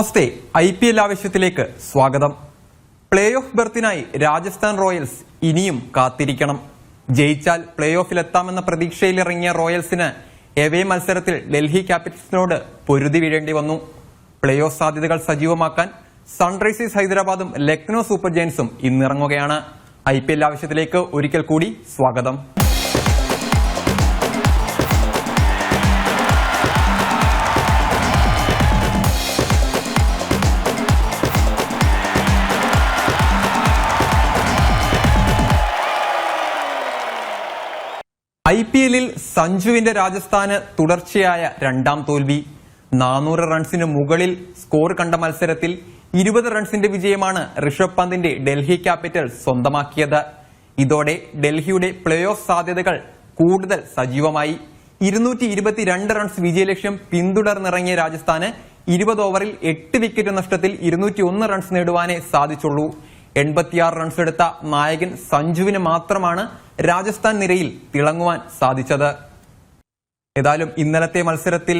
Namaste. I P L ആവശ്യത്തിലേക്ക് സ്വാഗതം. Play off ബെർത്തിനായി രാജസ്ഥാൻ റോയൽസ് ഇനിയും കാത്തിരിക്കണം. ജയിച്ചാൽ പ്ലേ ഓഫിലെത്താമെന്ന പ്രതീക്ഷയിലിറങ്ങിയ റോയൽസിന് എവേ മത്സരത്തിൽ ഡൽഹി ക്യാപിറ്റൽസിനോട് പൊരുതി വീഴേണ്ടി വന്നു. പ്ലേ ഓഫ് സാധ്യതകൾ സജീവമാക്കാൻ സൺറൈസേഴ്സ് ഹൈദരാബാദും ലക്നോ സൂപ്പർ ജയൻസും ഇന്നിറങ്ങുകയാണ്. ഐ പി എൽ ആവശ്യത്തിലേക്ക് ഒരിക്കൽ കൂടി സ്വാഗതം. സഞ്ജുവിന്റെ രാജസ്ഥാന് തുടർച്ചയായ രണ്ടാം തോൽവി. നാനൂറ് റൺസിന് മുകളിൽ സ്കോർ കണ്ട മത്സരത്തിൽ ഇരുപത് റൺസിന്റെ വിജയമാണ് ഋഷഭ് പന്തിന്റെ ഡൽഹി ക്യാപിറ്റൽസ് സ്വന്തമാക്കിയത്. ഇതോടെ ഡൽഹിയുടെ പ്ലേ ഓഫ് സാധ്യതകൾ കൂടുതൽ സജീവമായി. ഇരുന്നൂറ്റി ഇരുപത്തിരണ്ട് റൺസ് വിജയലക്ഷ്യം പിന്തുടർന്നിറങ്ങിയ രാജസ്ഥാന് ഇരുപത് ഓവറിൽ എട്ട് വിക്കറ്റ് നഷ്ടത്തിൽ ഇരുന്നൂറ്റി ഒന്ന് റൺസ് നേടുവാനേ സാധിച്ചുള്ളൂ. എൺപത്തിയാറ് റൺസ് എടുത്ത നായകൻ സഞ്ജുവിന് മാത്രമാണ് രാജസ്ഥാൻ നിരയിൽ തിളങ്ങുവാൻ സാധിച്ചത്. ഏതായാലും ഇന്നലത്തെ മത്സരത്തിൽ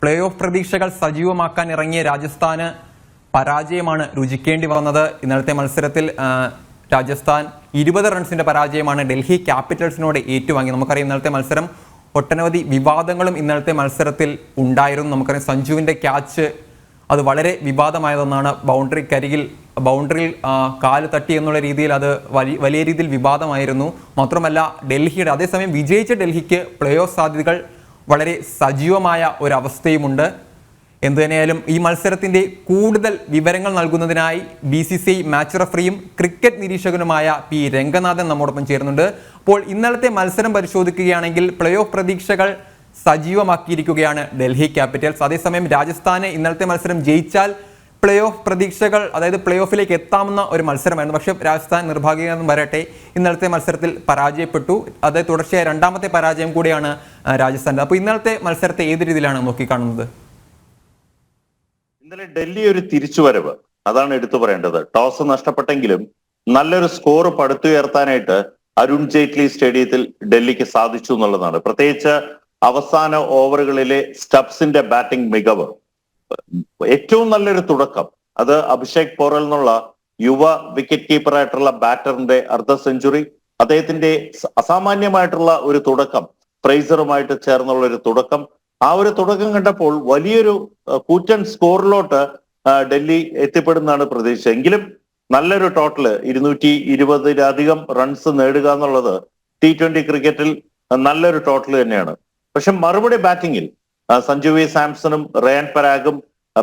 പ്ലേ ഓഫ് പ്രതീക്ഷകൾ സജീവമാക്കാൻ ഇറങ്ങിയ രാജസ്ഥാന് പരാജയമാണ് രുചിക്കേണ്ടി വന്നത്. ഇന്നലത്തെ മത്സരത്തിൽ രാജസ്ഥാൻ ഇരുപത് റൺസിന്റെ പരാജയമാണ് ഡൽഹി ക്യാപിറ്റൽസിനോട് ഏറ്റുവാങ്ങി. നമുക്കറിയാം ഇന്നലത്തെ മത്സരം ഒട്ടനവധി വിവാദങ്ങളും ഇന്നലത്തെ മത്സരത്തിൽ ഉണ്ടായിരുന്നു. നമുക്കറിയാം സഞ്ജുവിന്റെ ക്യാച്ച് അത് വളരെ വിവാദമായതൊന്നാണ് ബൗണ്ടറിക്കരികിൽ ബൗണ്ടറിയിൽ കാൽ തട്ടി എന്നുള്ള രീതിയിൽ അത് വലിയ വലിയ രീതിയിൽ വിവാദമായിരുന്നു. മാത്രമല്ല ഡൽഹിയുടെ അതേസമയം വിജയിച്ച ഡൽഹിക്ക് പ്ലേ ഓഫ് സാധ്യതകൾ വളരെ സജീവമായ ഒരവസ്ഥയുമുണ്ട്. എന്തുതന്നെയായാലും ഈ മത്സരത്തിന്റെ കൂടുതൽ വിവരങ്ങൾ നൽകുന്നതിനായി ബി സി സി മാച്ച് റഫറിയും ക്രിക്കറ്റ് നിരീക്ഷകനുമായ പി രംഗനാഥൻ നമ്മോടൊപ്പം ചേരുന്നുണ്ട്. അപ്പോൾ ഇന്നലത്തെ മത്സരം പരിശോധിക്കുകയാണെങ്കിൽ പ്ലേ ഓഫ് പ്രതീക്ഷകൾ സജീവമാക്കിയിരിക്കുകയാണ് ഡൽഹി ക്യാപിറ്റൽസ്. അതേസമയം രാജസ്ഥാന് ഇന്നലത്തെ മത്സരം ജയിച്ചാൽ പ്ലേ ഓഫ് പ്രതീക്ഷകൾ അതായത് പ്ലേ ഓഫിലേക്ക് എത്താമെന്ന ഒരു മത്സരമായിരുന്നു. പക്ഷേ രാജസ്ഥാൻ നിർഭാഗ്യം വരട്ടെ ഇന്നലത്തെ മത്സരത്തിൽ പരാജയപ്പെട്ടു. അത് തുടർച്ചയായ രണ്ടാമത്തെ പരാജയം കൂടിയാണ് രാജസ്ഥാന്റെ. അപ്പോൾ ഇന്നലത്തെ മത്സരത്തെ ഏത് രീതിയിലാണ് നോക്കിക്കാണുന്നത്? ഇന്നലെ ഡൽഹി ഒരു തിരിച്ചുവരവ് അതാണ് എടുത്തു പറയേണ്ടത്. ടോസ് നഷ്ടപ്പെട്ടെങ്കിലും നല്ലൊരു സ്കോർ പടുത്തുയർത്താനായിട്ട് അരുൺ ജെയ്റ്റ്ലി സ്റ്റേഡിയത്തിൽ ഡൽഹിക്ക് സാധിച്ചു എന്നുള്ളതാണ്. പ്രത്യേകിച്ച് അവസാന ഓവറുകളിലെ സ്റ്റബ്സിന്റെ ബാറ്റിംഗ് മികവ്. ഏറ്റവും നല്ലൊരു തുടക്കം. അത് അഭിഷേക് പോറൽ എന്നുള്ള യുവ വിക്കറ്റ് കീപ്പറായിട്ടുള്ള ബാറ്ററിന്റെ അർദ്ധ സെഞ്ചുറി അദ്ദേഹത്തിന്റെ അസാമാന്യമായിട്ടുള്ള ഒരു തുടക്കം പ്രൈസറുമായിട്ട് ചേർന്നുള്ള ഒരു തുടക്കം. ആ ഒരു തുടക്കം കണ്ടപ്പോൾ വലിയൊരു കൂറ്റൻ സ്കോറിലോട്ട് ഡൽഹി എത്തിപ്പെടുന്നതാണ് പ്രതീക്ഷ. എങ്കിലും നല്ലൊരു ടോട്ടൽ ഇരുന്നൂറ്റി ഇരുപതിലധികം റൺസ് നേടുക എന്നുള്ളത് ടി ട്വന്റി ക്രിക്കറ്റിൽ നല്ലൊരു ടോട്ടൽ തന്നെയാണ്. പക്ഷെ മറുപടി ബാറ്റിംഗിൽ സഞ്ജു വി. സാംസണും റയാൻ പരാഗും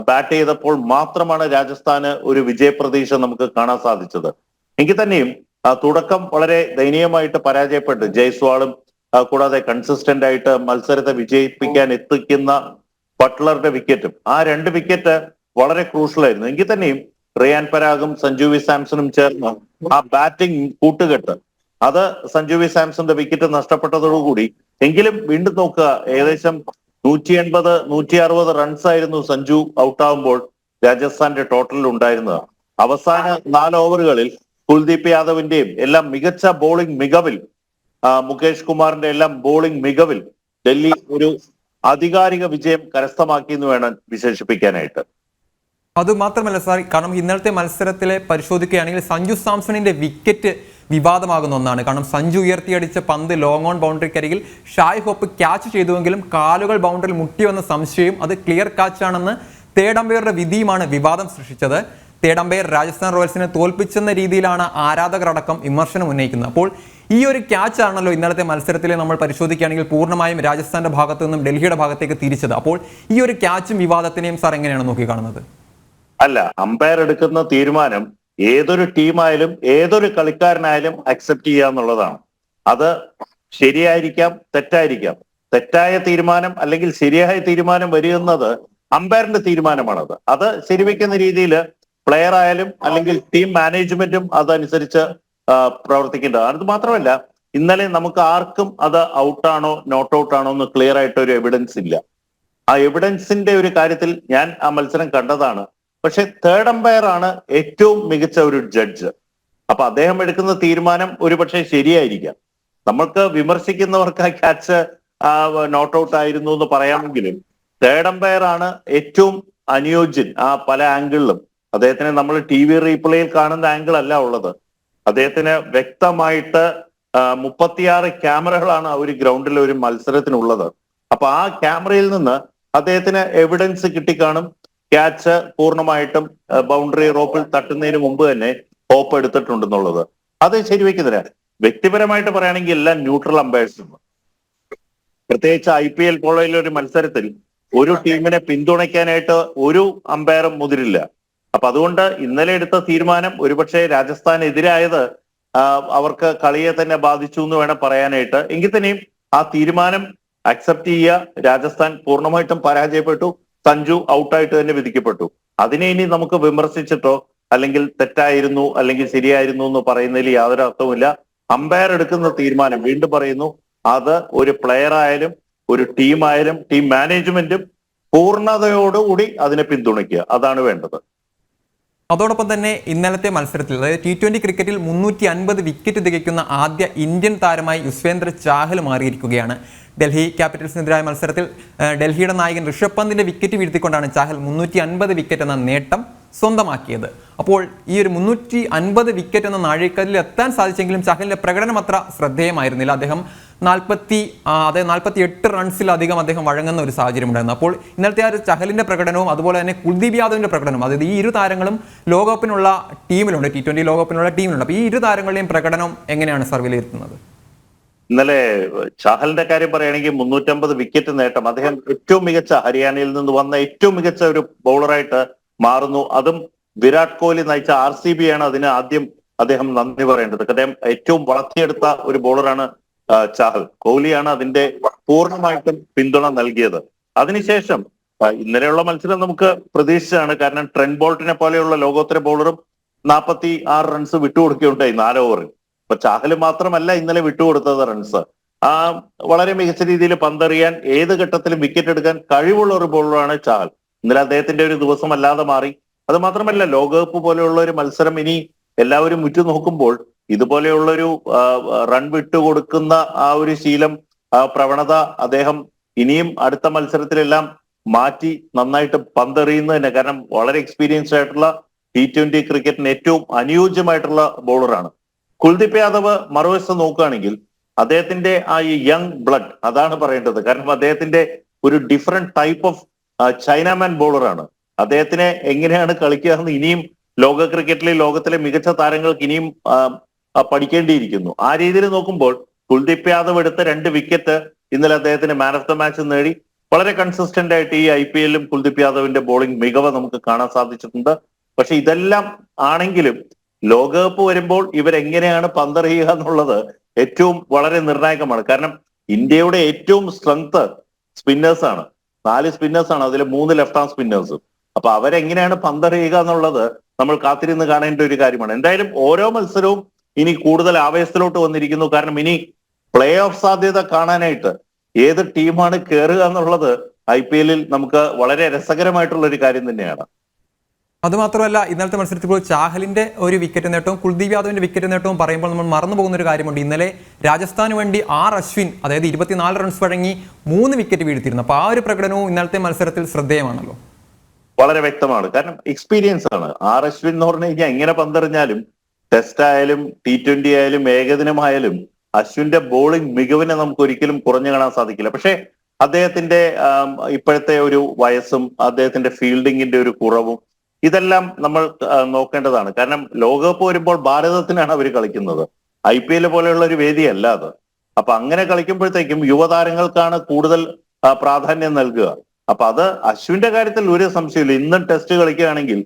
ബാറ്റ് ചെയ്തപ്പോൾ മാത്രമാണ് രാജസ്ഥാന് ഒരു വിജയപ്രതീക്ഷ നമുക്ക് കാണാൻ സാധിച്ചത്. എങ്കിൽ തന്നെയും തുടക്കം വളരെ ദയനീയമായിട്ട് പരാജയപ്പെട്ടു. ജയ്സ്വാളും കൂടാതെ കൺസിസ്റ്റന്റ് ആയിട്ട് മത്സരത്തെ വിജയിപ്പിക്കാൻ എത്തിക്കുന്ന ബട്ട്ലറുടെ വിക്കറ്റും. ആ രണ്ട് വിക്കറ്റ് വളരെ ക്രൂഷ്യലായിരുന്നു. എങ്കിൽ തന്നെയും റിയാൻ പരാഗും സഞ്ജു വി. സാംസണും ചേർന്ന് ആ ബാറ്റിംഗ് കൂട്ടുകെട്ട്. അത് സഞ്ജു വി. സാംസന്റെ വിക്കറ്റ് നഷ്ടപ്പെട്ടതോടുകൂടി എങ്കിലും വീണ്ടും നോക്കുക. ഏകദേശം നൂറ്റി എൺപത് നൂറ്റി അറുപത് റൺസ് ആയിരുന്നു സഞ്ജു ഔട്ടാവുമ്പോൾ രാജസ്ഥാന്റെ ടോട്ടലിൽ ഉണ്ടായിരുന്നത്. അവസാന നാല് ഓവറുകളിൽ കുൽദീപ് യാദവിന്റെയും എല്ലാം മികച്ച ബോളിംഗ് മികവിൽ മുകേഷ് കുമാറിന്റെ എല്ലാം ബോളിംഗ് മികവിൽ ഡൽഹി ഒരു ആധികാരിക വിജയം കരസ്ഥമാക്കി എന്ന് വേണം വിശേഷിപ്പിക്കാനായിട്ട്. അത് മാത്രമല്ല സാർ കാരണം ഇന്നലത്തെ മത്സരത്തിലെ പരിശോധിക്കുകയാണെങ്കിൽ സഞ്ജു സാംസണിന്റെ വിക്കറ്റ് വിവാദമാകുന്ന ഒന്നാണ്. കാരണം സഞ്ജു ഉയർത്തിയടിച്ച പന്ത് ലോങ് ഓൺ ബൗണ്ടറിക്കരികിൽ ഷായ് ഹോപ്പ് ക്യാച്ച് ചെയ്തുവെങ്കിലും കാലുകൾ ബൗണ്ടറിയിൽ മുട്ടിയെന്ന സംശയം അത് ക്ലിയർ കാച്ച് ആണെന്ന് തേർഡ് അമ്പയറുടെ വിധിയുമാണ് വിവാദം സൃഷ്ടിച്ചത്. തേർഡ് അമ്പയർ രാജസ്ഥാൻ റോയൽസിനെ തോൽപ്പിച്ചെന്ന രീതിയിലാണ് ആരാധകർ അടക്കം വിമർശനം ഉന്നയിക്കുന്നത്. അപ്പോൾ ഈ ഒരു ക്യാച്ച് ആണല്ലോ ഇന്നലത്തെ മത്സരത്തിൽ നമ്മൾ പരിശോധിക്കുകയാണെങ്കിൽ പൂർണമായും രാജസ്ഥാന്റെ ഭാഗത്തു നിന്നും ഡൽഹിയുടെ ഭാഗത്തേക്ക് തിരിച്ചത്. അപ്പോൾ ഈ ഒരു ക്യാച്ചും വിവാദത്തിനെയും സാർ എങ്ങനെയാണ് നോക്കി കാണുന്നത് അല്ല അമ്പയർ എടുക്കുന്ന തീരുമാനം ഏതൊരു ടീമായാലും ഏതൊരു കളിക്കാരനായാലും അക്സെപ്റ്റ് ചെയ്യുക എന്നുള്ളതാണ്. അത് ശരിയായിരിക്കാം തെറ്റായിരിക്കാം. തെറ്റായ തീരുമാനം അല്ലെങ്കിൽ ശരിയായ തീരുമാനം വരുന്നത് അമ്പയറിന്റെ തീരുമാനമാണത്. അത് ശരിവെക്കുന്ന രീതിയിൽ പ്ലെയർ ആയാലും അല്ലെങ്കിൽ ടീം മാനേജ്മെന്റും അതനുസരിച്ച് പ്രവർത്തിക്കേണ്ടതാണ് അത് മാത്രമല്ല ഇന്നലെ നമുക്ക് ആർക്കും അത് ഔട്ടാണോ നോട്ട് ഔട്ടാണോ എന്ന് ക്ലിയർ ആയിട്ട് ഒരു എവിഡൻസ് ഇല്ല. ആ എവിഡൻസിന്റെ ഒരു കാര്യത്തിൽ ഞാൻ ആ മത്സരം കണ്ടതാണ്. പക്ഷെ തേർഡ് അമ്പയർ ആണ് ഏറ്റവും മികച്ച ഒരു ജഡ്ജ് അപ്പൊ അദ്ദേഹം എടുക്കുന്ന തീരുമാനം ഒരുപക്ഷെ ശരിയായിരിക്കാം. നമ്മൾക്ക് വിമർശിക്കുന്നവർക്ക് ആ ക്യാച്ച് നോട്ട് ഔട്ട് ആയിരുന്നു എന്ന് പറയാമെങ്കിലും തേർഡ് അമ്പയർ ആണ് ഏറ്റവും അനുയോജ്യൻ ആ പല ആംഗിളിലും അദ്ദേഹത്തിന് നമ്മൾ ടി വി റീപ്ലേയിൽ കാണുന്ന ആംഗിൾ അല്ല ഉള്ളത്. അദ്ദേഹത്തിന് വ്യക്തമായിട്ട് മുപ്പത്തിയാറ് ക്യാമറകളാണ് ഒരു ഗ്രൗണ്ടിൽ ഒരു മത്സരത്തിനുള്ളത്. അപ്പൊ ആ ക്യാമറയിൽ നിന്ന് അദ്ദേഹത്തിന് എവിഡൻസ് കിട്ടിക്കാണും. ക്യാച്ച് പൂർണമായിട്ടും ബൗണ്ടറി റോപ്പിൽ തട്ടുന്നതിന് മുമ്പ് തന്നെ ഹോപ്പ് എടുത്തിട്ടുണ്ടെന്നുള്ളത്. അത് ശരിവെക്കുന്നില്ല വ്യക്തിപരമായിട്ട് പറയുകയാണെങ്കിൽ എല്ലാം ന്യൂട്രൽ അമ്പയർസും പ്രത്യേകിച്ച് ഐ പി എൽ പോലെയുള്ള ഒരു മത്സരത്തിൽ ഒരു ടീമിനെ പിന്തുണയ്ക്കാനായിട്ട് ഒരു അമ്പയറും മുതിരില്ല. അപ്പൊ അതുകൊണ്ട് ഇന്നലെ എടുത്ത തീരുമാനം ഒരുപക്ഷെ രാജസ്ഥാനെതിരായത് അവർക്ക് കളിയെ തന്നെ ബാധിച്ചു എന്ന് വേണം പറയാനായിട്ട്. എങ്കിൽ തന്നെയും ആ തീരുമാനം അക്സെപ്റ്റ് ചെയ്യുക. രാജസ്ഥാൻ പൂർണമായിട്ടും പരാജയപ്പെട്ടു. സഞ്ജു ഔട്ടായിട്ട് തന്നെ വിധിക്കപ്പെട്ടു. അതിനെ ഇനി നമുക്ക് വിമർശിച്ചിട്ടോ അല്ലെങ്കിൽ തെറ്റായിരുന്നു അല്ലെങ്കിൽ ശരിയായിരുന്നു എന്ന് പറയുന്നതിൽ യാതൊരു അർത്ഥവുമില്ല. അമ്പയർ എടുക്കുന്ന തീരുമാനം വീണ്ടും പറയുന്നു. അത് ഒരു പ്ലെയർ ആയാലും ഒരു ടീമായാലും ടീം മാനേജ്മെന്റും പൂർണതയോടുകൂടി അതിനെ പിന്തുണയ്ക്കുക. അതാണ് വേണ്ടത്. അതോടൊപ്പം തന്നെ ഇന്നലത്തെ മത്സരത്തിൽ അതായത് ടി ട്വന്റി ക്രിക്കറ്റിൽ മുന്നൂറ്റി അൻപത് വിക്കറ്റ് തികയ്ക്കുന്ന ആദ്യ ഇന്ത്യൻ താരമായി യുസ്വേന്ദ്ര ചാഹൽ മാറിയിരിക്കുകയാണ്. ഡൽഹി ക്യാപിറ്റൽസിനെതിരായ മത്സരത്തിൽ ഡൽഹിയുടെ നായകൻ ഋഷഭ് പന്തിന്റെ വിക്കറ്റ് വീഴ്ത്തിക്കൊണ്ടാണ് ചാഹൽ മുന്നൂറ്റി അൻപത് വിക്കറ്റ് എന്ന നേട്ടം സ്വന്തമാക്കിയത്. അപ്പോൾ ഈ ഒരു മുന്നൂറ്റി അൻപത് വിക്കറ്റ് എന്ന നാഴികക്കല്ലിൽ എത്താൻ സാധിച്ചെങ്കിലും ചഹലിന്റെ പ്രകടനം അത്ര ശ്രദ്ധേയമായിരുന്നില്ല. അദ്ദേഹം നാൽപ്പത്തി അതായത് നാൽപ്പത്തി എട്ട് റൺസിലധികം അദ്ദേഹം വഴങ്ങുന്ന ഒരു സാഹചര്യം ഉണ്ടായിരുന്നു അപ്പോൾ ഇന്നലത്തെ ആ ഒരു ചഹലിന്റെ പ്രകടനവും അതുപോലെ തന്നെ കുൽദീപ് യാദവിന്റെ പ്രകടനവും അതായത് ഈ ഇരു താരങ്ങളും ലോകകപ്പിനുള്ള ടീമിലുണ്ട് ടി ട്വന്റി ലോകകപ്പിനുള്ള ടീമിലുണ്ട്. അപ്പോൾ ഈ ഇരു താരങ്ങളുടെയും പ്രകടനം എങ്ങനെയാണ് സർ വിലയിരുത്തുന്നത് ഇന്നലെ ചാഹലിന്റെ കാര്യം പറയുകയാണെങ്കിൽ മുന്നൂറ്റമ്പത് വിക്കറ്റ് നേട്ടം. അദ്ദേഹം ഏറ്റവും മികച്ച ഹരിയാനയിൽ നിന്ന് വന്ന ഏറ്റവും മികച്ച ഒരു ബൗളറായിട്ട് മാറുന്നു. അതും വിരാട് കോഹ്ലി നയിച്ച ആർ സി ബി ആണ് അതിന് ആദ്യം അദ്ദേഹം നന്ദി പറയേണ്ടത്. അദ്ദേഹം ഏറ്റവും വളർത്തിയെടുത്ത ഒരു ബൗളറാണ് ചാഹൽ കോഹ്ലിയാണ് അതിന്റെ പൂർണമായിട്ടും പിന്തുണ നൽകിയത്. അതിനുശേഷം ഇന്നലെയുള്ള മത്സരം നമുക്ക് പ്രതീക്ഷിച്ചാണ് കാരണം ട്രെൻഡ് ബോൾട്ടിനെ പോലെയുള്ള ലോകോത്തര ബൗളറും നാൽപ്പത്തി ആറ് റൺസ് വിട്ടുകൊടുക്കുകയുണ്ടായി നാല് ഓവറിൽ അപ്പൊ ചാഹൽ മാത്രമല്ല ഇന്നലെ വിട്ടുകൊടുത്തത് റൺസ് ആ വളരെ മികച്ച രീതിയിൽ പന്തറിയാൻ ഏത് ഘട്ടത്തിലും വിക്കറ്റ് എടുക്കാൻ കഴിവുള്ള ഒരു ബോളറാണ് ചാഹൽ. ഇന്നലെ അദ്ദേഹത്തിന്റെ ഒരു ദിവസം അല്ലാതെ മാറി. അത് മാത്രമല്ല ലോകകപ്പ് പോലെയുള്ള ഒരു മത്സരം ഇനി എല്ലാവരും ഉറ്റുനോക്കുമ്പോൾ ഇതുപോലെയുള്ള ഒരു റൺ വിട്ടുകൊടുക്കുന്ന ആ ഒരു ശീലം പ്രവണത അദ്ദേഹം ഇനിയും അടുത്ത മത്സരത്തിലെല്ലാം മാറ്റി നന്നായിട്ട് പന്തെറിയുന്നത് തന്നെ കാരണം വളരെ എക്സ്പീരിയൻസ്ഡ് ആയിട്ടുള്ള ടി ട്വന്റി ക്രിക്കറ്റിന് ഏറ്റവും അനുയോജ്യമായിട്ടുള്ള ബോളറാണ് കുൽദീപ് യാദവ് മറുവശത്ത് നോക്കുകയാണെങ്കിൽ അദ്ദേഹത്തിന്റെ ആ ഈ യങ് ബ്ലഡ് അതാണ് പറയേണ്ടത്. കാരണം അദ്ദേഹത്തിന്റെ ഒരു ഡിഫറെന്റ് ടൈപ്പ് ഓഫ് ചൈനാമാൻ ബോളറാണ് അദ്ദേഹത്തിനെ എങ്ങനെയാണ് കളിക്കുക എന്ന് ഇനിയും ലോക ക്രിക്കറ്റിലെ ലോകത്തിലെ മികച്ച താരങ്ങൾക്ക് ഇനിയും പഠിക്കേണ്ടിയിരിക്കുന്നു. ആ രീതിയിൽ നോക്കുമ്പോൾ കുൽദീപ് യാദവ് എടുത്ത രണ്ട് വിക്കറ്റ് ഇന്നലെ അദ്ദേഹത്തിന് മാൻ ഓഫ് ദ മാച്ച് നേടി. വളരെ കൺസിസ്റ്റന്റ് ആയിട്ട് ഈ ഐ പി എല്ലും കുൽദീപ് യാദവിന്റെ ബോളിംഗ് മികവ് നമുക്ക് കാണാൻ സാധിച്ചിട്ടുണ്ട്. പക്ഷെ ഇതെല്ലാം ആണെങ്കിലും ലോകകപ്പ് വരുമ്പോൾ ഇവരെങ്ങനെയാണ് പന്തറിയുക എന്നുള്ളത് ഏറ്റവും വളരെ നിർണായകമാണ്. കാരണം ഇന്ത്യയുടെ ഏറ്റവും സ്ട്രെങ്ത് സ്പിന്നേഴ്സ് ആണ്. നാല് സ്പിന്നേഴ്സ് ആണ്. അതിൽ മൂന്ന് ലെഫ്റ്റ് ആം സ്പിന്നേഴ്സും അപ്പൊ അവരെങ്ങനെയാണ് പന്തറിയുക എന്നുള്ളത് നമ്മൾ കാത്തിരുന്ന് കാണേണ്ട ഒരു കാര്യമാണ്. എന്തായാലും ഓരോ മത്സരവും ഇനി കൂടുതൽ ആവേശത്തിലോട്ട് വന്നിരിക്കുന്നു. കാരണം ഇനി പ്ലേ ഓഫ് സാധ്യത കാണാനായിട്ട് ഏത് ടീമാണ് കയറുക എന്നുള്ളത് ഐ പി എല്ലിൽ നമുക്ക് വളരെ രസകരമായിട്ടുള്ള ഒരു കാര്യം തന്നെയാണ്. അതുമാത്രമല്ല ഇന്നലത്തെ മത്സരത്തിൽ ഇപ്പോൾ ചാഹലിന്റെ ഒരു വിക്കറ്റ് നേട്ടവും കുൽദീപ് യാദവിന്റെ വിക്കറ്റ് നേട്ടവും പറയുമ്പോൾ നമ്മൾ മറന്നു പോകുന്ന ഒരു കാര്യമുണ്ട്. ഇന്നലെ രാജസ്ഥാന് വേണ്ടി ആർ അശ്വിൻ അതായത് ഇരുപത്തിനാല് റൺസ് വഴങ്ങി മൂന്ന് വിക്കറ്റ് വീഴ്ത്തിയിരുന്നു. അപ്പോൾ ആ ഒരു പ്രകടനവും ഇന്നലത്തെ മത്സരത്തിൽ ശ്രദ്ധേയമാണല്ലോ. വളരെ വ്യക്തമാണ്. കാരണം എക്സ്പീരിയൻസ് ആണ്. ആർ അശ്വിൻ എന്ന് പറഞ്ഞു കഴിഞ്ഞാൽ എങ്ങനെ പന്തെറിഞ്ഞാലും ടെസ്റ്റ് ആയാലും ടി ട്വന്റി ആയാലും ഏകദിനമായാലും അശ്വിന്റെ ബോളിംഗ് മികവിനെ നമുക്ക് ഒരിക്കലും കുറഞ്ഞു കാണാൻ സാധിക്കില്ല. പക്ഷേ അദ്ദേഹത്തിന്റെ ഇപ്പോഴത്തെ ഒരു വയസ്സും അദ്ദേഹത്തിന്റെ ഫീൽഡിങ്ങിന്റെ ഒരു കുറവും ഇതെല്ലാം നമ്മൾ നോക്കേണ്ടതാണ്. കാരണം ലോകകപ്പ് വരുമ്പോൾ ഭാരതത്തിനാണ് അവർ കളിക്കുന്നത്. ഐ പി എൽ പോലെയുള്ള ഒരു വേദിയല്ല അത്. അപ്പൊ അങ്ങനെ കളിക്കുമ്പോഴത്തേക്കും യുവതാരങ്ങൾക്കാണ് കൂടുതൽ പ്രാധാന്യം നൽകുക. അപ്പൊ അത് അശ്വിന്റെ കാര്യത്തിൽ ഒരു സംശയമില്ല ഇന്നും ടെസ്റ്റ് കളിക്കുകയാണെങ്കിൽ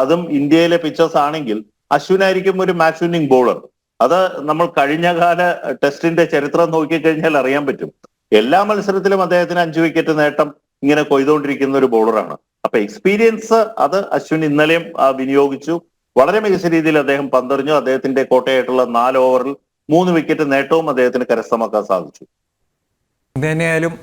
അതും ഇന്ത്യയിലെ പിക്ചേഴ്സ് ആണെങ്കിൽ അശ്വിനായിരിക്കും ഒരു മാച്ച് വിന്നിംഗ് ബോളർ അത് നമ്മൾ കഴിഞ്ഞ കാല ടെസ്റ്റിന്റെ ചരിത്രം നോക്കിക്കഴിഞ്ഞാൽ അറിയാൻ പറ്റും. എല്ലാ മത്സരത്തിലും അദ്ദേഹത്തിന് അഞ്ചു വിക്കറ്റ് നേട്ടം ഇങ്ങനെ കൊയ്തുകൊണ്ടിരിക്കുന്ന ഒരു ബോളറാണ് അപ്പൊ എക്സ്പീരിയൻസ് അത് അശ്വിൻ ഇന്നലെയും വിനിയോഗിച്ചു. വളരെ മികച്ച രീതിയിൽ അദ്ദേഹം പന്തെറിഞ്ഞു. അദ്ദേഹത്തിന്റെ കോട്ടയായിട്ടുള്ള നാല് ഓവറിൽ മൂന്ന് വിക്കറ്റ് നേട്ടവും അദ്ദേഹത്തിന് കരസ്ഥമാക്കാൻ സാധിച്ചു. തന്നെയായാലും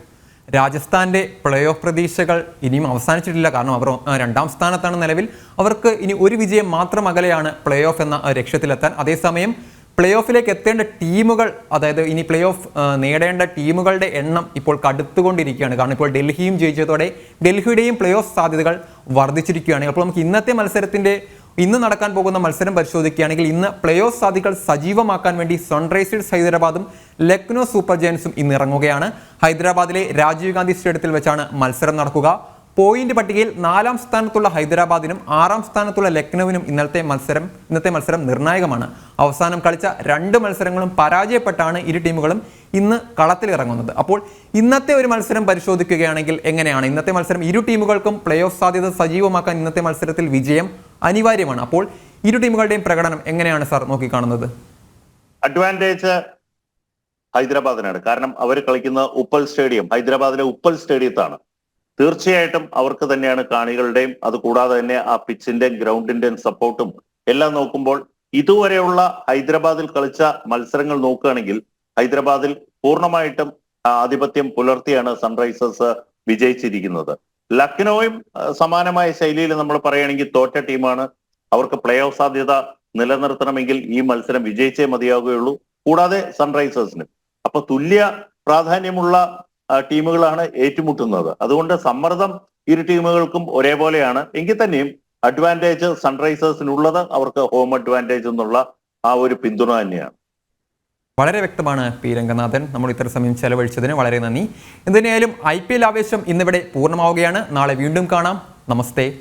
രാജസ്ഥാന്റെ പ്ലേ ഓഫ് പ്രതീക്ഷകൾ ഇനിയും അവസാനിച്ചിട്ടില്ല. കാരണം അവർ രണ്ടാം സ്ഥാനത്താണ് നിലവിൽ. അവർക്ക് ഇനി ഒരു വിജയം മാത്രം അകലെയാണ് പ്ലേ ഓഫ് എന്ന ലക്ഷ്യത്തിലെത്താൻ. അതേസമയം പ്ലേ ഓഫിലേക്ക് എത്തേണ്ട ടീമുകൾ അതായത് ഇനി പ്ലേ ഓഫ് നേടേണ്ട ടീമുകളുടെ എണ്ണം ഇപ്പോൾ കടുത്തുകൊണ്ടിരിക്കുകയാണ്. കാരണം ഇപ്പോൾ ഡൽഹിയും ജയിച്ചതോടെ ഡൽഹിയുടെയും പ്ലേ ഓഫ് സാധ്യതകൾ വർദ്ധിച്ചിരിക്കുകയാണ്. അപ്പോൾ നമുക്ക് ഇന്നത്തെ മത്സരത്തിന്റെ ഇന്ന് നടക്കാൻ പോകുന്ന മത്സരം പരിശോധിക്കുകയാണെങ്കിൽ ഇന്ന് പ്ലേ ഓഫ് സാധ്യതകൾ സജീവമാക്കാൻ വേണ്ടി സൺറൈസേഴ്സ് ഹൈദരാബാദും ലക്നോ സൂപ്പർ ജയൻസും ഇന്ന് ഇറങ്ങുകയാണ്. ഹൈദരാബാദിലെ രാജീവ് ഗാന്ധി സ്റ്റേഡിയത്തിൽ വെച്ചാണ് മത്സരം നടക്കുക. പോയിന്റ് പട്ടികയിൽ നാലാം സ്ഥാനത്തുള്ള ഹൈദരാബാദിനും ആറാം സ്ഥാനത്തുള്ള ലക്നൌവിനും ഇന്നത്തെ മത്സരം ഇന്നത്തെ മത്സരം നിർണായകമാണ്. അവസാനം കളിച്ച രണ്ട് മത്സരങ്ങളും പരാജയപ്പെട്ടാണ് ഇരു ടീമുകളും ഇന്ന് കളത്തിലിറങ്ങുന്നത് അപ്പോൾ ഇന്നത്തെ ഒരു മത്സരം പരിശോധിക്കുകയാണെങ്കിൽ എങ്ങനെയാണ്? ഇന്നത്തെ മത്സരം ഇരു ടീമുകൾക്കും പ്ലേ ഓഫ് സാധ്യത സജീവമാക്കാൻ ഇന്നത്തെ മത്സരത്തിൽ വിജയം അനിവാര്യമാണ്. അപ്പോൾ ഇരു ടീമുകളുടെയും പ്രകടനം എങ്ങനെയാണ് സാർ നോക്കിക്കാണുന്നത്? അഡ്വാന്റേജ് ഹൈദരാബാദിനാണ്. കാരണം അവർ കളിക്കുന്ന ഉപ്പൽ സ്റ്റേഡിയം ഹൈദരാബാദിലെ ഉപ്പൽ സ്റ്റേഡിയത്താണ്. തീർച്ചയായിട്ടും അവർക്ക് തന്നെയാണ് കാണികളുടെയും അതുകൂടാതെ തന്നെ ആ പിച്ചിന്റെയും ഗ്രൗണ്ടിന്റെയും സപ്പോർട്ടും എല്ലാം നോക്കുമ്പോൾ ഇതുവരെയുള്ള ഹൈദരാബാദിൽ കളിച്ച മത്സരങ്ങൾ നോക്കുകയാണെങ്കിൽ ഹൈദരാബാദിൽ പൂർണമായിട്ടും ആധിപത്യം പുലർത്തിയാണ് സൺറൈസേഴ്സ് വിജയിച്ചിരിക്കുന്നത്. ലക്നോയും സമാനമായ ശൈലിയിൽ നമ്മൾ പറയുകയാണെങ്കിൽ തോറ്റ ടീമാണ്. അവർക്ക് പ്ലേ ഓഫ് സാധ്യത നിലനിർത്തണമെങ്കിൽ ഈ മത്സരം വിജയിച്ചേ മതിയാകുകയുള്ളൂ കൂടാതെ സൺറൈസേഴ്സിനും. അപ്പൊ തുല്യ പ്രാധാന്യമുള്ള ടീമുകളാണ് ഏറ്റുമുട്ടുന്നത്. അതുകൊണ്ട് സമ്മർദ്ദം ഇരു ടീമുകൾക്കും ഒരേപോലെയാണ്. എങ്കിൽ തന്നെയും അഡ്വാന്റേജ് സൺറൈസേഴ്സിനുള്ളത് അവർക്ക് ഹോം അഡ്വാന്റേജ് എന്നുള്ള ആ ഒരു പിന്തുണ തന്നെയാണ്. വളരെ വ്യക്തമാണ് പി രംഗനാഥൻ. നമ്മൾ ഇത്ര സമയം ചെലവഴിച്ചതിന് വളരെ നന്ദി. എന്തിനായാലും ഐ പി എൽ ആവേശം ഇന്നിവിടെ പൂർണമാവുകയാണ്. നാളെ വീണ്ടും കാണാം. നമസ്തേ.